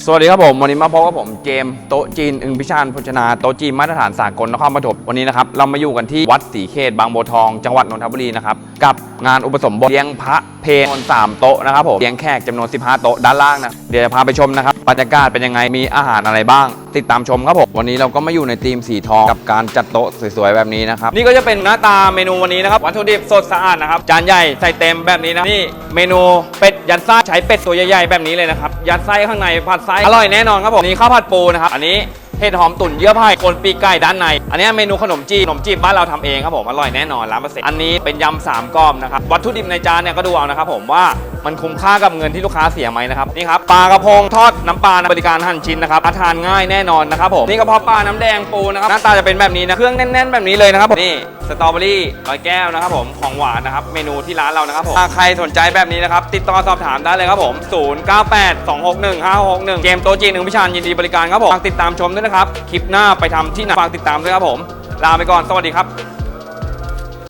สวัสดีครับผมวันนี้มาพบกับผมเจมโตจีน อึงพิชานพจนาโตจีนมาตรฐานสากลนครปฐมวันนี้นะครับเรามาอยู่กันที่วัดศรีเขตบางบัวทอง จังหวัดนนทบุรีนะครับกับงานอุปสมบทเลี้ยงพระเพลจำนวนสามโต๊ะนะครับผมเลี้ยงแขกจำนวน 15 โต๊ะด้านล่างนะเดี๋ยวจะพาไปชมนะครับบรรยากาศเป็นยังไงมีอาหารอะไรบ้าง ติดตามชมครับผมวันนี้เราก็มาอยู่ในทีมสีทองกับการจัดโต๊ะสวยๆแบบนี้นะครับนี่ก็จะเป็นหน้าตาเมนูวันนี้นะครับวัตถุดิบสดสะอาดนะครับจานใหญ่ใส่เต็มแบบนี้นะนี่เมนูเป็ดยัดไส้ใช้เป็ดตัวใหญ่ๆแบบนี้เลยนะครับยัดไส้ข้างในผัดไส้อร่อยแน่นอนครับผมนี่ข้าวผัดปูนะครับอันนี้เห็ดหอมตุ๋นเยื่อไผ่คนปีกไก่ด้านใน อันนี้เมนูขนมจีบขนมจีบบ้านเราทำเองครับผมอร่อยแน่นอนร้านเปอร์เซ็นต์อันนี้เป็นยำสามกรอบนะครับวัตถุดิบในจานเนี่ยก็ดูเอานะครับผมว่า มันคุ้มค่ากับเงินที่ลูกค้าเสียไหมนะครับนี่ครับปลากระพงทอดน้ำปลาบริการหั่นชิ้นนะครับทานง่ายแน่นอนนะครับผมนี่กระเพาะปลาน้ำแดงปูนะครับหน้าตาจะเป็นแบบนี้นะเครื่องแน่น ๆ แบบนี้เลยนะครับผมนี่สตรอเบอรี่ร้อยแก้วนะครับผมของหวานนะครับเมนูที่ร้านเรานะครับผมถ้าใครสนใจแบบนี้นะครับติดต่อสอบถามได้เลยครับผม0982615561เกมโตะจีนหนึ่งพิชานยินดีบริการครับผมฝากติดตามชมด้วยนะครับคลิปหน้าไปทำที่ไหนฝากติดตามด้วยครับผมลาไปก่อนสวัสดีครับ